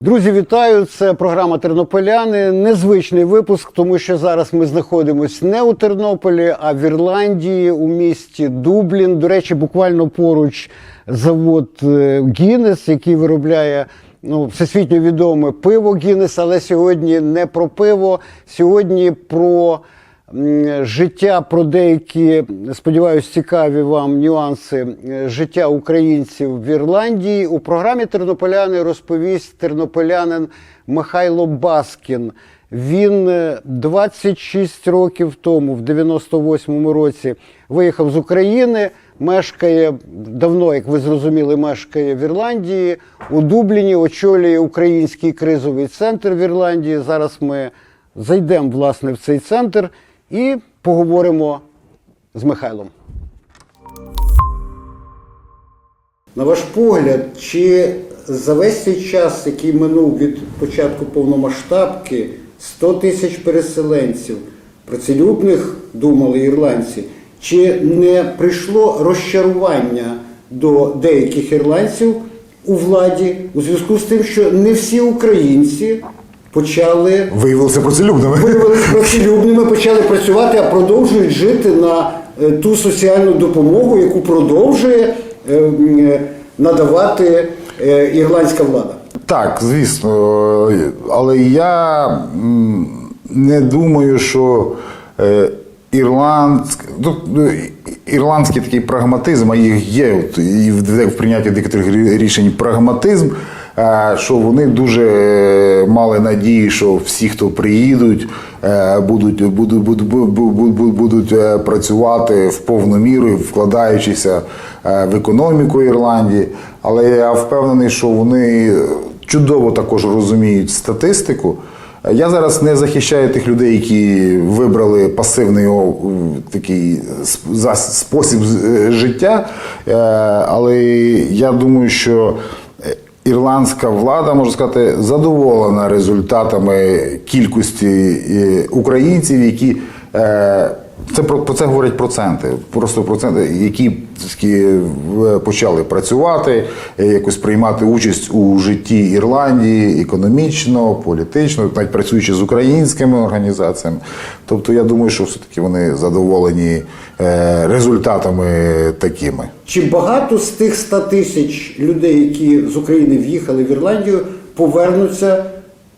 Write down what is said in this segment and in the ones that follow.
Друзі, вітаю! Це програма Тернополяни. Незвичний випуск, тому що зараз ми знаходимося не у Тернополі, а в Ірландії у місті Дублін. До речі, буквально поруч завод е, Гіннес, який виробляє ну, всесвітньо відоме пиво Гіннес. Але сьогодні не про пиво, сьогодні про життя, про деякі, сподіваюся, цікаві вам нюанси е, життя українців в Ірландії. У програмі Тернополяни розповість тернополянин Михайло Баскін. Він е, 26 років тому, в 98-му році, виїхав з України. Мешкає давно, як ви зрозуміли, мешкає в Ірландії. У Дубліні очолює український кризовий центр в Ірландії. Зараз ми зайдемо власне в цей центр і поговоримо з Михайлом. На ваш погляд, чи за весь цей час, який минув від початку повномасштабки, 100 тисяч переселенців, працелюбних думали ірландці, чи не прийшло розчарування до деяких ірландців у владі у зв'язку з тим, що не всі українці почали Виявилися працелюбними. виявилися працелюбними, почали працювати, а продовжують жити на е, ту соціальну допомогу, яку продовжує е, е, надавати ірландська влада. Так, звісно. Але я не думаю, що ірландськ, ну, ну, ірландський такий прагматизм, а їх є і в, в прийнятті деяких рішень прагматизм. Е, Що вони дуже е, мали надії, що всі, хто приїдуть, е, будуть, будуть, будуть, будуть, працювати в повну міру, вкладаючися в економіку Ірландії. Але я впевнений, що вони чудово також розуміють статистику. Я зараз не захищаю тих людей, які вибрали пасивний такий спосіб життя. Але я думаю, що ірландська влада, можна сказати, задоволена результатами кількості е, українців, які е, це про, це говорять проценти. Просто проценти, які почали працювати, е, якось приймати участь у житті Ірландії економічно, політично, навіть працюючи з українськими організаціями. Тобто, я думаю, що все-таки вони задоволені е, результатами такими. Чи багато з тих 100 тисяч людей, які з України в'їхали в Ірландію, повернуться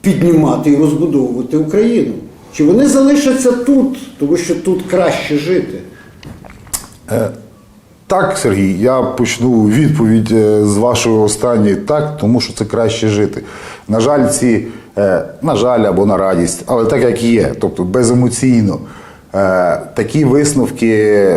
піднімати і розбудовувати Україну? Чи вони залишаться тут, тому що тут краще жити? Так, Сергій, я почну відповідь е, з вашої останньої так, тому що це краще жити. На жаль, ці е, на жаль або на радість, але так як є, тобто беземоційно. Е, Такі висновки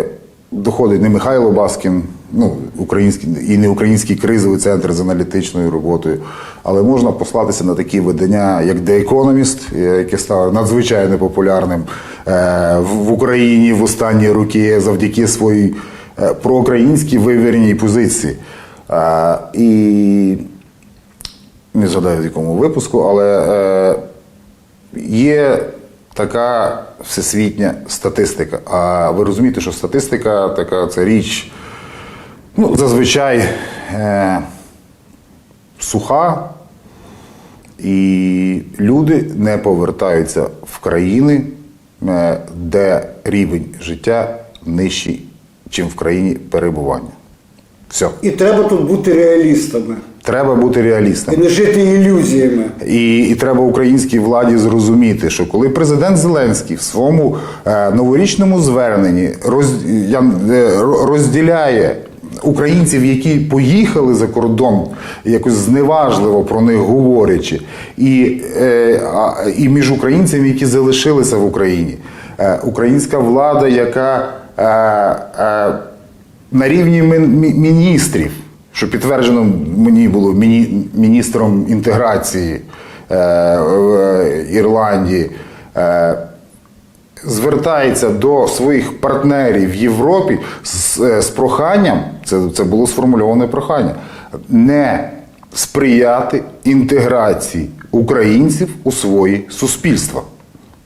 доходить не Михайло Баскін, ну, український і не український кризовий центр з аналітичною роботою, але можна послатися на такі видання, як The Economist, яке стало надзвичайно популярним в Україні в останні роки завдяки своїй е, проукраїнській вивіреній позиції. Е, І не згадаю в якому випуску, але е, є така всесвітня статистика. А ви розумієте, що статистика така це річ, ну, зазвичай суха, і люди не повертаються в країни, де рівень життя нижчий, ніж в країні перебування. Все. І треба тут бути реалістами Треба бути реалістами. і не жити ілюзіями. І, і треба українській владі зрозуміти, що коли президент Зеленський в своєму е, новорічному зверненні роз, я, е, розділяє українців, які поїхали за кордон, якось зневажливо про них говорячи, і, е, і між українцями, які залишилися в Україні, е, українська влада, яка на рівні міністрів, що підтверджено мені було міністром інтеграції е, Ірландії, е, звертається до своїх партнерів в Європі з, е, з проханням, це, це було сформульоване прохання, не сприяти інтеграції українців у свої суспільства.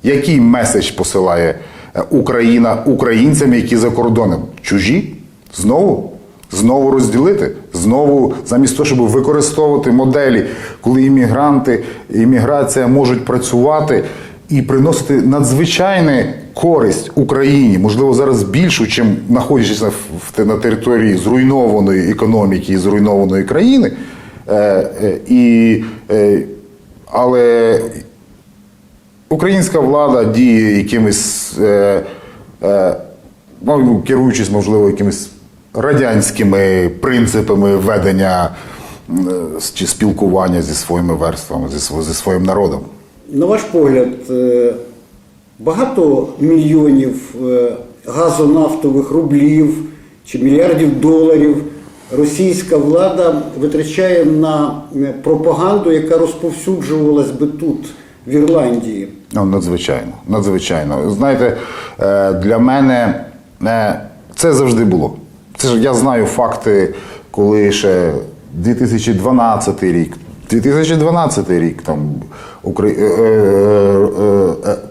Який меседж посилає е, Україна українцям, які за кордоном? Чужі? Знову? Знову розділити? Знову, замість того, щоб використовувати моделі, коли іммігранти, імміграція можуть працювати і приносити надзвичайну користь Україні, можливо, зараз більшу, чим знаходячись на, території зруйнованої економіки і зруйнованої країни. Е, е, і, е, але українська влада діє якимись, е, е, ну, керуючись, можливо, якимись радянськими принципами ведення е, чи спілкування зі своїми верствами, зі, зі своїм народом. На ваш погляд, е, багато мільйонів е, газонафтових рублів чи мільярдів доларів російська влада витрачає на е, пропаганду, яка розповсюджувалась би тут, в Ірландії. Ну, надзвичайно, надзвичайно. Знаєте, е, для мене е, це завжди було. Це ж я знаю факти, коли ще 2012 рік, 2012 рік там е,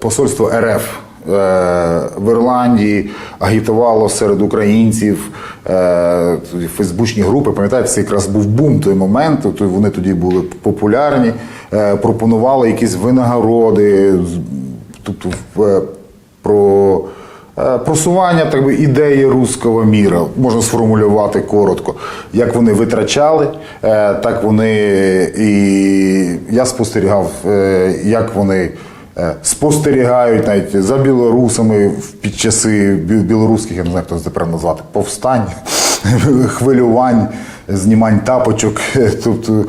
посольство РФ в Ірландії агітувало серед українців е, фейсбучні групи. Пам'ятаєте, це якраз був бум той момент. Вони тоді були популярні, е, пропонували якісь винагороди, тобто про е, просування так би, ідеї руського міра, можна сформулювати коротко. Як вони витрачали, е, так вони і я спостерігав, е, як вони. Е, Спостерігають навіть за білорусами під часи білоруських, я не знаю, хто це тепер назвати, повстань, хвилювань, знімань тапочок. Тобто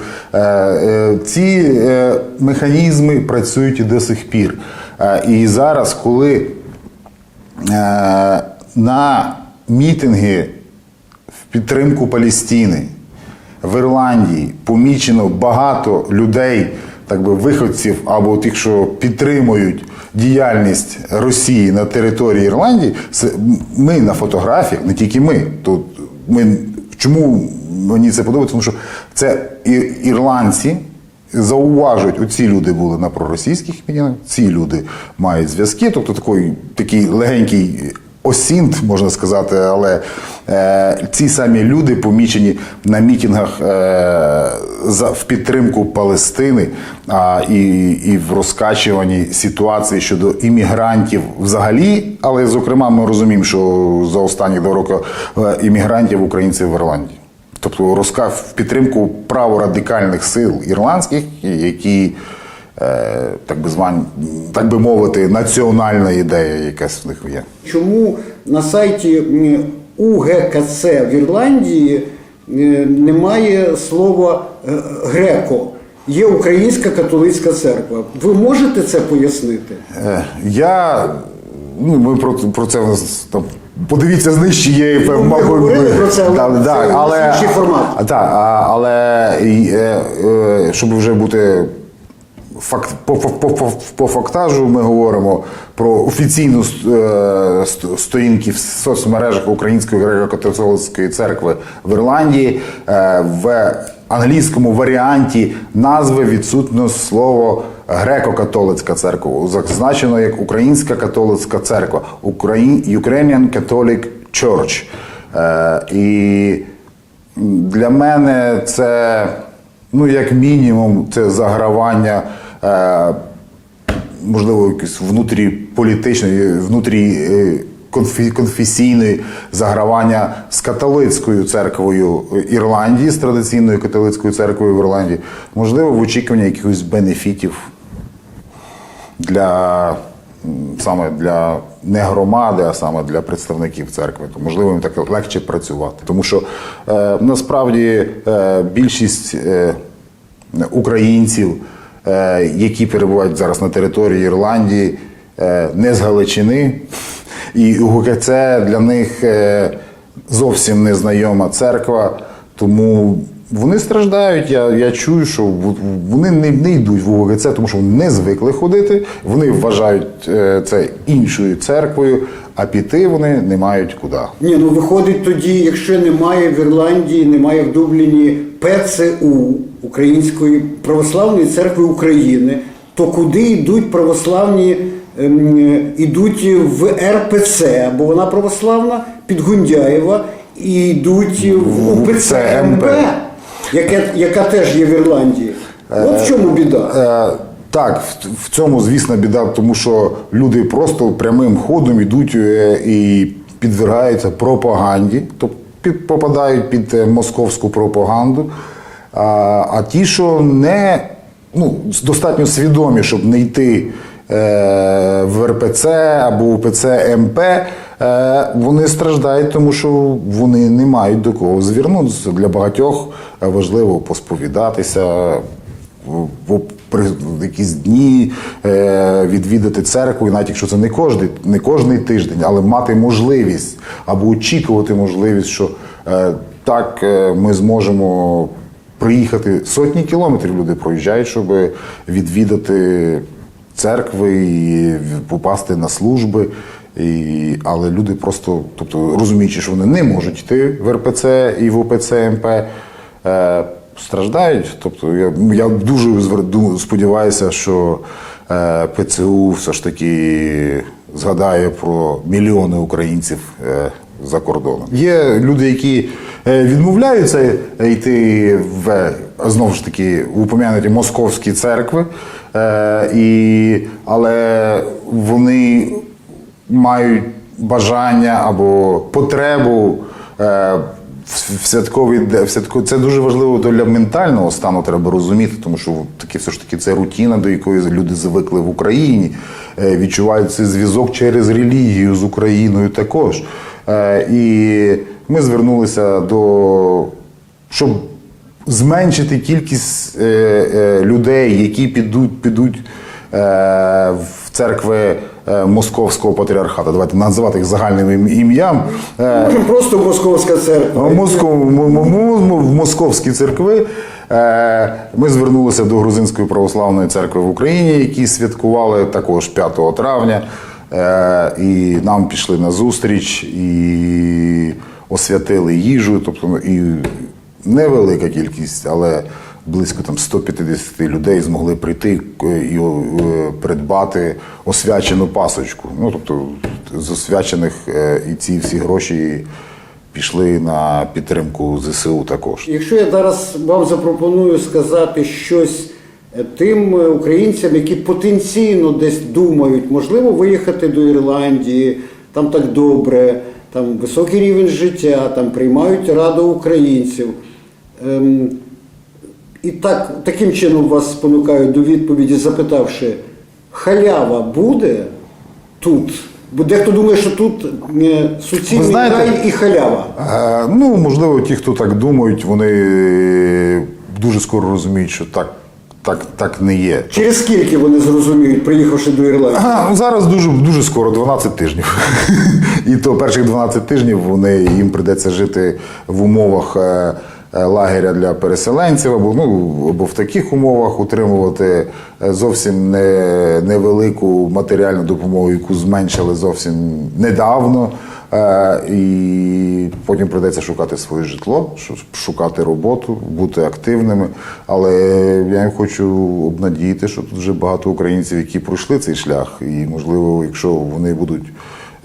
ці механізми працюють і до сих пір. І зараз, коли на мітинги в підтримку Палестини в Ірландії помічено багато людей, так би виходців або тих, що підтримують діяльність Росії на території Ірландії. Ми на фотографіях, не тільки ми. Тут ми чому мені це подобається? Тому що це ірландці. Зауважують, оці люди були на проросійських мітингах, ці люди мають зв'язки, тобто такий, такий легенький осінт, можна сказати, але е, ці самі люди помічені на мітингах е, за, в підтримку Палестини а, і, і в розкачуванні ситуації щодо іммігрантів взагалі. Але, зокрема, ми розуміємо, що за останні два роки е, іммігрантів українців в Ірландії. Тобто розка в підтримку праворадикальних сил ірландських, які, так би звань, так би мовити, національна ідея якась в них є. Чому на сайті УГКЦ в Ірландії е, немає слова е, греко? Є Українська католицька церква. Ви можете це пояснити? Е, Я ну ми про, про це там. Подивіться знижче є це, але Да, да, але, формат. Так, але е, е, щоб вже бути факт по, по, по, по, фактажу, ми говоримо про офіційну е, ст- сторінки в соцмережах Української греко-католицької церкви в Ірландії. Е, В англійському варіанті назви відсутно слово греко-католицька церква. Зазначено як Українська католицька церква, Ukrainian Catholic Church. Е, І для мене це, ну, як мінімум, це загравання, можливо, якось внутріполітичної, внутрі е, конфесійної загравання з католицькою церквою Ірландії, з традиційною католицькою церквою в Ірландії, можливо, в очікуванні якихось бенефітів для саме для не громади, а саме для представників церкви. То можливо їм так легше працювати. Тому що е, насправді е, більшість е, українців, е, які перебувають зараз на території Ірландії, е, не з Галичини, і УГКЦ для них е, зовсім незнайома церква, тому вони страждають. Я, я чую, що вони не, не йдуть в УГКЦ, тому що вони не звикли ходити. Вони вважають е, це іншою церквою, а піти вони не мають куди. Ні, ну виходить тоді, якщо немає в Ірландії, немає в Дубліні ПЦУ Української православної церкви України, то куди йдуть православні, ем, ідуть в РПЦ, бо вона православна, Підгундяєва, і йдуть в УПЦ МП. МП, яка, яка теж є в Ірландії. От в чому біда. Е, так, в, цьому, звісно, біда, тому що люди просто прямим ходом йдуть е, і підвергаються пропаганді, тобто під, попадають під е, московську пропаганду. А, а ті, що не ну, достатньо свідомі, щоб не йти е, в РПЦ або УПЦ МП, е, вони страждають, тому що вони не мають до кого звернутися. Для багатьох важливо посповідатися, якісь дні е, відвідати церкву, і навіть якщо це не кожний, не кожний тиждень, але мати можливість або очікувати можливість, що е, так е, ми зможемо приїхати сотні кілометрів. Люди проїжджають, щоб відвідати церкви і попасти на служби. І, але люди просто, тобто розуміючи, що вони не можуть йти в РПЦ і в ОПЦ МП, е, страждають. Тобто я, я дуже звер- сподіваюся, що е, ПЦУ все ж таки згадає про мільйони українців е, за кордоном. Є люди, які відмовляються йти в знову ж таки в упомянуті московські церкви, е, і, але вони мають бажання або потребу е, в святковий в святко... Це дуже важливо для ментального стану, треба розуміти, тому що таки все ж таки це рутина, до якої люди звикли в Україні, е, відчувають цей зв'язок через релігію з Україною також. Е, І ми звернулися до щоб зменшити кількість е, е, людей, які підуть, підуть е, в церкви Московського патріархату. Давайте називати їх загальним ім'ям. Просто московська церква. в московські церкви ми звернулися до Грузинської православної церкви в Україні, які святкували також 5 травня. І нам пішли на зустріч і освятили їжу. Тобто і невелика кількість, але близько там 150 людей змогли прийти е, і е, придбати освячену пасочку. Ну тобто з освячених е, і ці всі гроші пішли на підтримку ЗСУ також. Якщо я зараз вам запропоную сказати щось тим українцям, які потенційно десь думають, можливо, виїхати до Ірландії, там так добре, там високий рівень життя, там приймають раду українців. Ем, і так, таким чином вас спонукають до відповіді, запитавши, халява буде тут? Бо дехто думає, що тут е, суцільний Ви знаєте- рай і халява. Е, Ну, можливо, ті, хто так думають, вони дуже скоро розуміють, що так, так, так не є. Через скільки вони зрозуміють, приїхавши до Ірландії? Ага, ну, зараз дуже, дуже скоро, 12 тижнів. І то перших 12 тижнів вони, їм прийдеться жити в умовах е, е, лагеря для переселенців, або, ну, або в таких умовах утримувати е, зовсім не, невелику матеріальну допомогу, яку зменшили зовсім недавно. Е, І потім прийдеться шукати своє житло, шу- шукати роботу, бути активними. Але я їм хочу обнадіяти, що тут вже багато українців, які пройшли цей шлях, і можливо, якщо вони будуть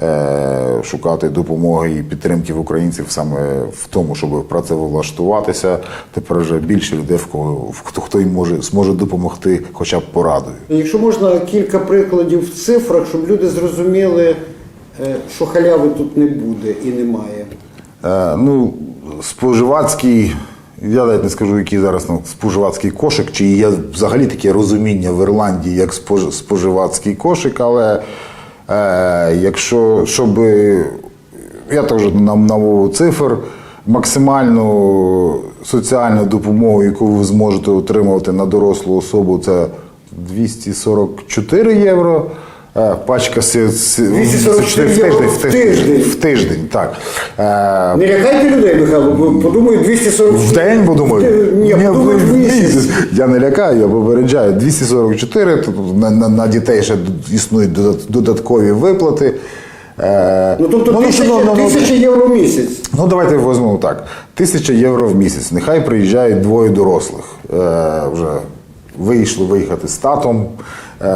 е, шукати допомоги і підтримки в українців саме в тому, щоб працевлаштуватися, тепер вже більше людей, в кого хто хто їм може зможе допомогти, хоча б порадою. Якщо можна кілька прикладів в цифрах, щоб люди зрозуміли, що халяви тут не буде і немає. Е, ну, споживацький, я навіть не скажу, який зараз ну, споживацький кошик, чи є взагалі таке розуміння в Ірландії як спож- споживацький кошик, але е, якщо щоб я теж нам навов цифр, максимальну соціальну допомогу, яку ви зможете отримувати на дорослу особу, це 244 євро. Е, Пачка си- си- 244 євро в тиждень. В тиждень, так. Е, Не лякайте людей, Михайло, бо подумають 240 в день, бо думаю, Ні, ні, подумають в місяць. Я не лякаю, я попереджаю. 244, тобто на, на, на дітей ще існують додат- додаткові виплати. Е, Ну тобто тисяча, ну, ну, ну, тисяча євро в місяць. Ну, давайте візьмемо так. Тисяча євро в місяць. Нехай приїжджають двоє дорослих. Е, вже вийшли виїхати з татом. Е,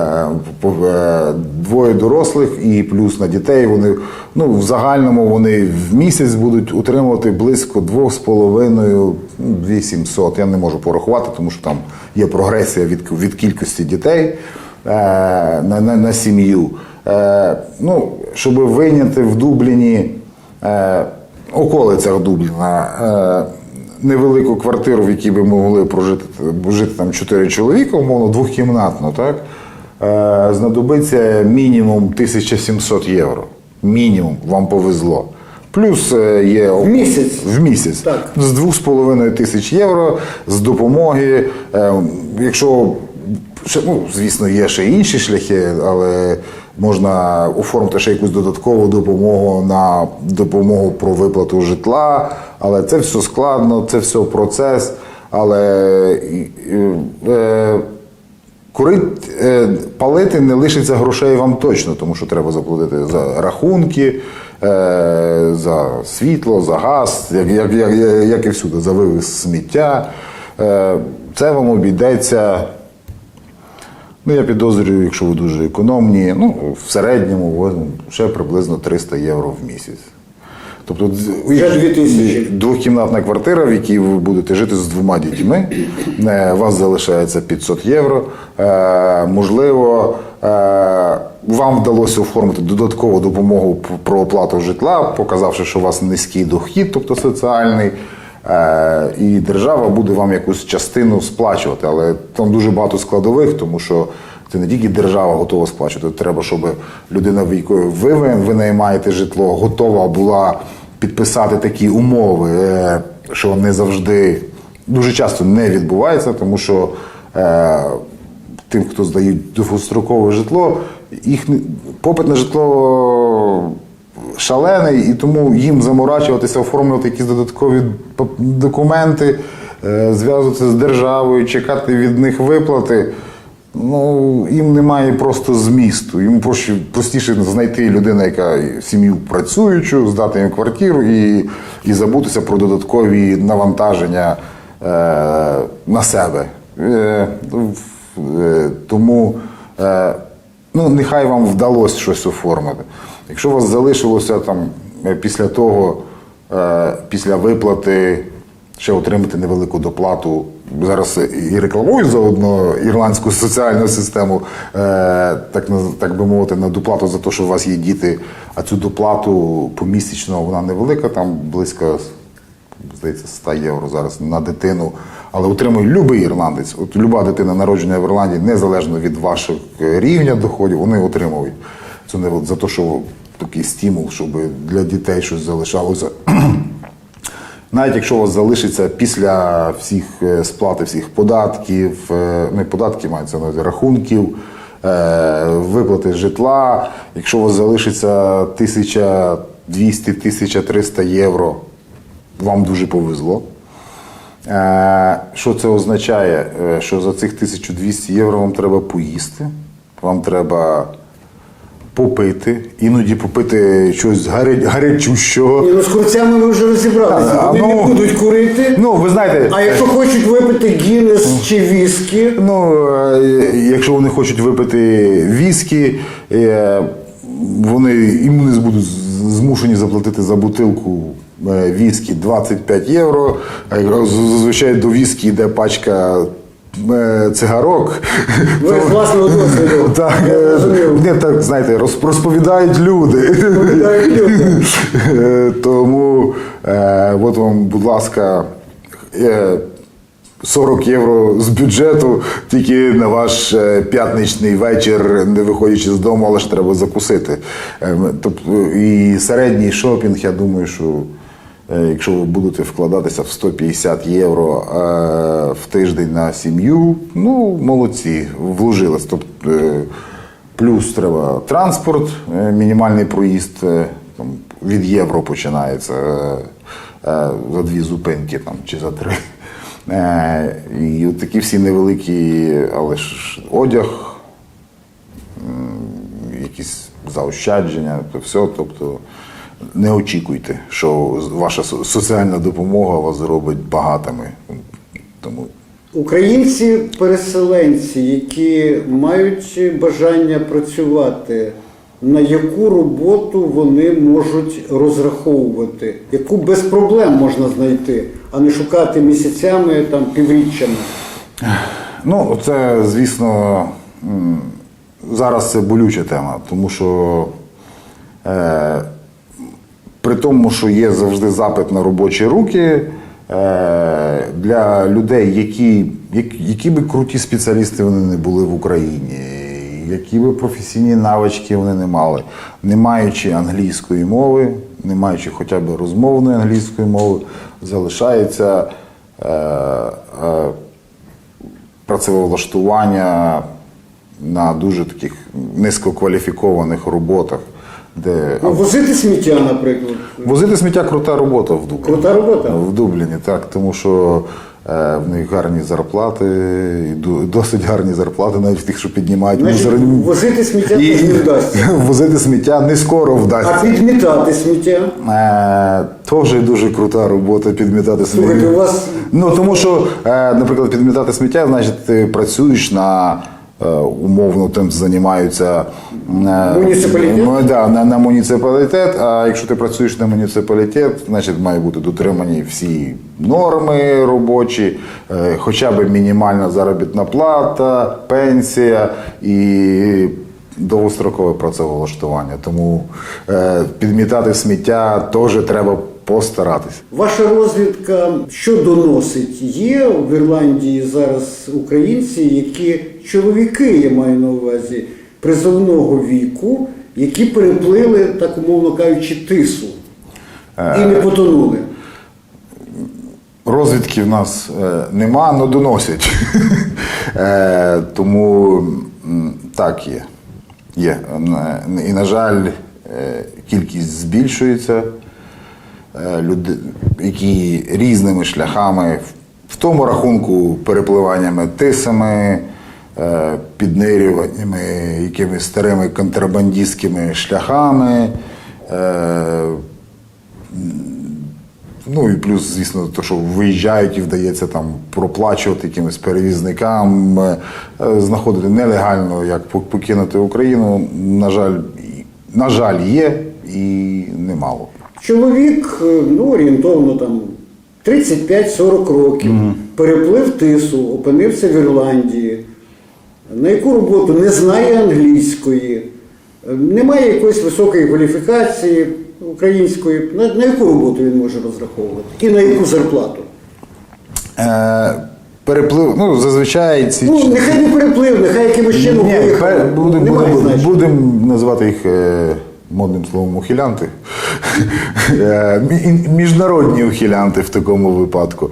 е, двоє дорослих і плюс на дітей. Вони ну, в загальному вони в місяць будуть утримувати близько 2,5 ну, 2700. Я не можу порахувати, тому що там є прогресія від, від кількості дітей е, на, на, на сім'ю. Ну, щоб вийняти в Дубліні, околицях Дубліна, невелику квартиру, в якій би могли прожити жити там чотири чоловіка, умовно, двохкімнатну, так? Е, знадобиться мінімум 1700 євро. Мінімум, вам повезло. Плюс е, є в місяць? В місяць. Так. З 2,5 тисяч євро з допомоги. Е, якщо ну, звісно, є ще інші шляхи, але можна оформити ще якусь додаткову допомогу на допомогу про виплату житла. Але це все складно, це все процес. Але Курить, е, палити не лишиться грошей вам точно, тому що треба заплатити за рахунки, е, за світло, за газ, як, як, як, як і всюди, за вивіз сміття. Е, це вам обійдеться. Ну, я підозрюю, якщо ви дуже економні, ну, в середньому ще приблизно 300 євро в місяць. Тобто Вже 2000. двохкімнатна квартира, в якій ви будете жити з двома дітьми. Е, вас залишається 500 євро. Е, Можливо, е, вам вдалося оформити додаткову допомогу про оплату житла, показавши, що у вас низький дохід, тобто соціальний. І держава буде вам якусь частину сплачувати, але там дуже багато складових, тому що це не тільки держава готова сплачувати. Треба, щоб людина, в якої ви винаймаєте житло, готова була підписати такі умови, е, що не завжди дуже часто не відбувається, тому що е, тим, хто здають довгострокове житло, їх попит на житло шалений, і тому їм заморачуватися, оформлювати якісь додаткові документи, е, зв'язуватися з державою, чекати від них виплати. Ну, їм немає просто змісту. Їм простіше знайти людину, яка сім'ю працюючу, здати їм квартиру і, і забутися про додаткові навантаження е, на себе. Е, е, тому е, ну, нехай вам вдалося щось оформити. Якщо у вас залишилося там е, після того, е, після виплати ще отримати невелику доплату. Зараз і рекламую заодно ірландську соціальну систему, е, так, так би мовити, на доплату за те, що у вас є діти, а цю доплату помісячно вона невелика, там близько здається, 100 євро зараз на дитину. Але отримує любий ірландець. От люба дитина, народжена в Ірландії, незалежно від ваших е, рівня доходів, вони отримують. Це не за те, що такий стимул, щоб для дітей щось залишалося. Навіть якщо у вас залишиться після всіх е, сплати всіх податків, не податки мається на рахунків, е, виплати житла, якщо у вас залишиться 1200-1300 євро, вам дуже повезло. Е, Що це означає? Що за цих 1200 євро вам треба поїсти, вам треба попити, іноді попити щось гаря- гарячущого. Ні, ну з курцями ми вже розібралися. А, Вони ну, не будуть курити. Ну, ви знаєте, А якщо хочуть випити Гіннес чи віскі, Ну, е, якщо вони хочуть випити віскі, е, вони їм не будуть змушені заплатити за бутилку е, віскі 25 євро. А як зазвичай до віскі йде пачка е, цигарок. ви з власного досвіду. Так, е, не так, знаєте, розповідають люди. Розповідають люди. Е, Тому, е, от вам, будь ласка, е, 40 євро з бюджету тільки на ваш е, п'ятничний вечір, не виходячи з дому, але ж треба закусити. Е, Тобто, і середній шопінг, я думаю, що е, якщо ви будете вкладатися в 150 євро е, в тиждень на сім'ю, ну, молодці, вложились. Тобто, е, Плюс треба транспорт, е, мінімальний проїзд е, там, від євро починається е, е, за дві зупинки там, чи за три. Е, І от такі всі невеликі, але ж одяг, якісь заощадження, то все. Тобто не очікуйте, що ваша соціальна допомога вас зробить багатими. Тому Українці-переселенці, які мають бажання працювати, на яку роботу вони можуть розраховувати, яку без проблем можна знайти, а не шукати місяцями там півріччями. Ну, це, звісно, зараз це болюча тема, тому що е, при тому, що є завжди запит на робочі руки е, для людей, які, які, би круті спеціалісти вони не були в Україні, які би професійні навички вони не мали, не маючи англійської мови, не маючи хоча б розмовної англійської мови, залишається. Е, е, працевлаштування на дуже таких низькокваліфікованих роботах, де возити сміття, наприклад. возити сміття крута робота в Дубліні. Крута робота. В Дубліні, так, тому що е, в них гарні зарплати, і ду- досить гарні зарплати, навіть тих, що піднімають Значить, мізерні. возити сміття теж не вдасться. возити сміття не скоро А вдасться. підмітати сміття. Е, Теж дуже крута робота підмітати сміття. Слухайте, у вас Ну тому що, е, наприклад, підмітати сміття, значить, ти працюєш на умовно тим займаються е, Муніципалітет? ну, да, на, на муніципалітет. А якщо ти працюєш на муніципалітет, значить має бути дотримані всі норми робочі, е, хоча б мінімальна заробітна плата, пенсія і. Довгострокове працевлаштування, тому е, підмітати сміття теж треба постаратись. Ваша розвідка що доносить? Є в Ірландії зараз українці, які чоловіки, я маю на увазі, призовного віку, які переплили, так умовно кажучи, тису і не потонули. Розвідки в нас е, нема, але доносять. Е, тому так є. є. І, на жаль, е, кількість збільшується. Е, Люди, які різними шляхами, в- тому рахунку перепливаннями тисами, е, піднирюваннями, якимись старими контрабандистськими шляхами. е, Ну і плюс, звісно, то, що виїжджають і вдається там проплачувати якимось перевізникам, е, е, знаходити нелегально, як покинути Україну. На жаль, на жаль, є і немало. Чоловік, е, ну, орієнтовно там 35-40 років, переплив тису, опинився в Ірландії. На яку роботу не знає англійської, немає якоїсь високої кваліфікації української. На, на яку роботу він може розраховувати? І на яку зарплату? Е, переплив, ну зазвичай ці Ну, нехай не переплив, нехай якимось чином Ні, виїхав. пер- будем- Немає будем- значення. Будемо називати їх е, модним словом ухилянти. Е, мі- Міжнародні ухилянти в такому випадку.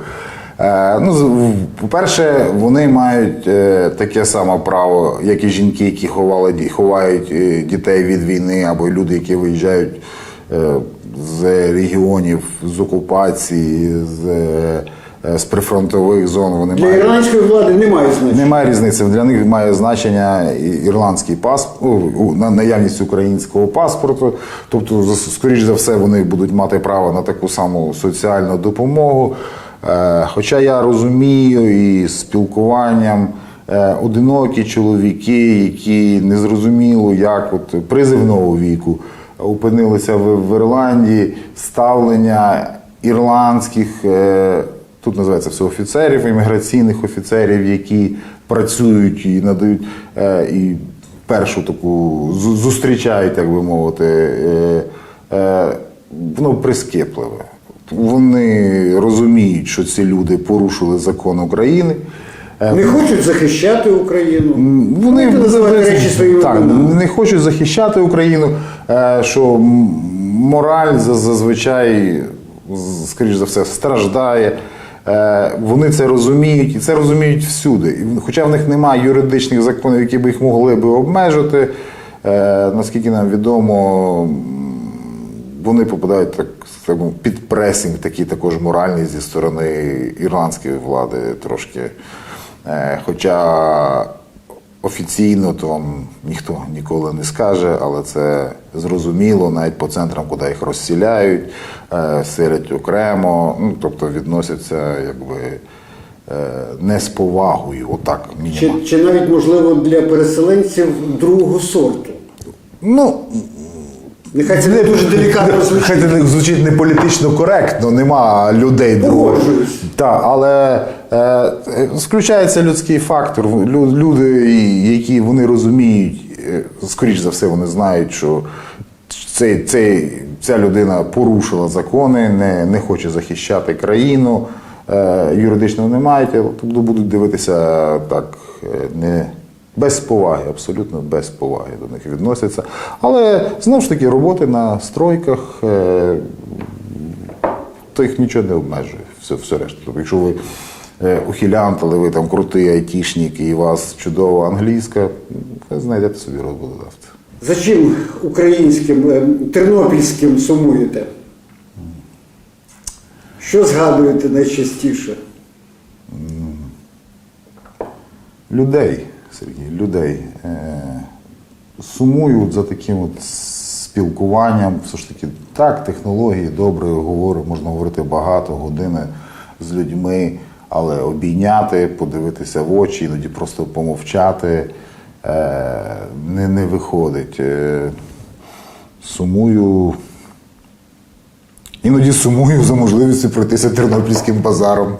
Е, Ну, по-перше, вони мають е, таке саме право, як і жінки, які ховали, ховають е, дітей від війни, або люди, які виїжджають з регіонів, з окупації, з, з прифронтових зон. Вони Для мають ірландської влади немає значення. немає різниці. Для них має значення ірландський паспорт, на наявність українського паспорту. Тобто, скоріш за все, вони будуть мати право на таку саму соціальну допомогу. Е, Хоча я розумію і спілкуванням е, одинокі чоловіки, які незрозуміло, як от призивного віку опинилися в, Ірландії, ставлення ірландських. е, Тут називається все офіцерів, імміграційних офіцерів, які працюють і надають і першу таку зустрічають, так би мовити, воно прискіпливе. Вони розуміють, що ці люди порушили закон України. Е, Не хочуть захищати Україну. вони називати речі своїми так, не хочуть захищати Україну, е, що мораль зазвичай, скоріш за все, страждає. Е, Вони це розуміють і це розуміють всюди. Хоча в них немає юридичних законів, які б їх могли би обмежити, наскільки нам відомо, вони попадають так скажімо, під пресінг, такий також моральний зі сторони ірландської влади трошки. Е, Хоча офіційно то вам ніхто ніколи не скаже, але це зрозуміло навіть по центрам, куди їх розсіляють, е, селять окремо, ну тобто відносяться якби е, не з повагою, отак Чи, чи навіть можливо для переселенців другого сорту? Ну, Нехай це не дуже делікатно звучить. Хай це звучить не політично коректно, нема людей другого. Так, але е, включається людський фактор. Лю- Люди, які вони розуміють, е, скоріш за все, вони знають, що цей, цей, ця людина порушила закони, не, не хоче захищати країну, е, юридично не мають, тобто будуть дивитися так е, не. Без поваги, абсолютно без поваги до них відносяться. Але знову ж таки, роботи на стройках, е, то їх нічого не обмежує. Все, все решта. Тобто, якщо ви е, ухилянт, але ви там крутий айтішник і у вас чудова англійська, ви знайдете собі роботодавця. За чим українським, е, тернопільським сумуєте? Що згадуєте найчастіше? Людей, Сергій, людей. Е, сумую за таким от спілкуванням. Все ж таки, так, технології добре говорю, можна говорити багато години з людьми, але обійняти, подивитися в очі, іноді просто помовчати е, не, не виходить. Е, сумую. Іноді сумую за можливістю пройтися тернопільським базаром.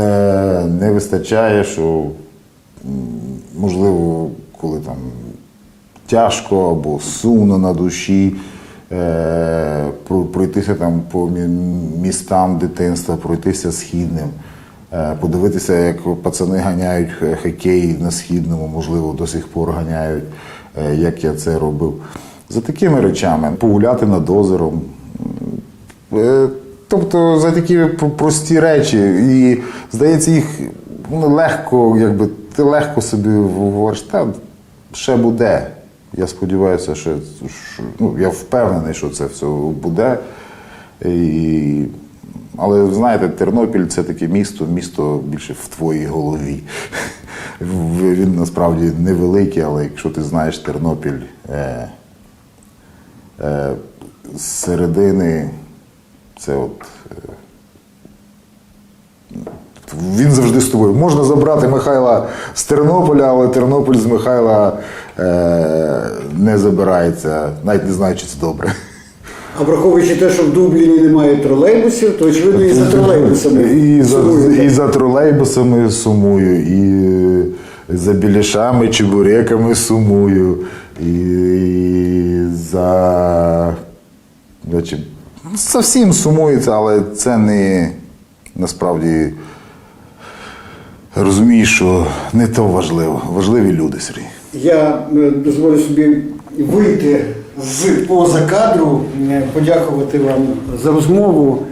Е, не, вистачає, що можливо, коли там тяжко або сумно на душі, е, пройтися там по містам дитинства, пройтися східним. Е, Подивитися, як пацани ганяють хокей на східному, можливо, до сих пор ганяють, як я це робив. За такими речами погуляти над озером. Е, Тобто за такі прості речі. І здається, їх ну, легко, якби ти легко собі говориш, та ще буде. Я сподіваюся, що, що ну, я впевнений, що це все буде. І, але знаєте, Тернопіль це таке місто, місто більше в твоїй голові. Він насправді невеликий, але якщо ти знаєш Тернопіль е, е, з середини, це от. е, він завжди з тобою. Можна забрати Михайла з Тернополя, але Тернопіль з Михайла е, не забирається, навіть не знаю, чи це добре. А враховуючи те, що в Дубліні немає тролейбусів, то очевидно і за тролейбусами. І за, і за тролейбусами сумую, і за білішами, чебуреками сумую, і, і за. Значить, за всім сумується, але це не насправді розумієш, що не то важливо. Важливі люди, Сергій. Я е, дозволю собі вийти з поза кадру, е, подякувати вам за розмову.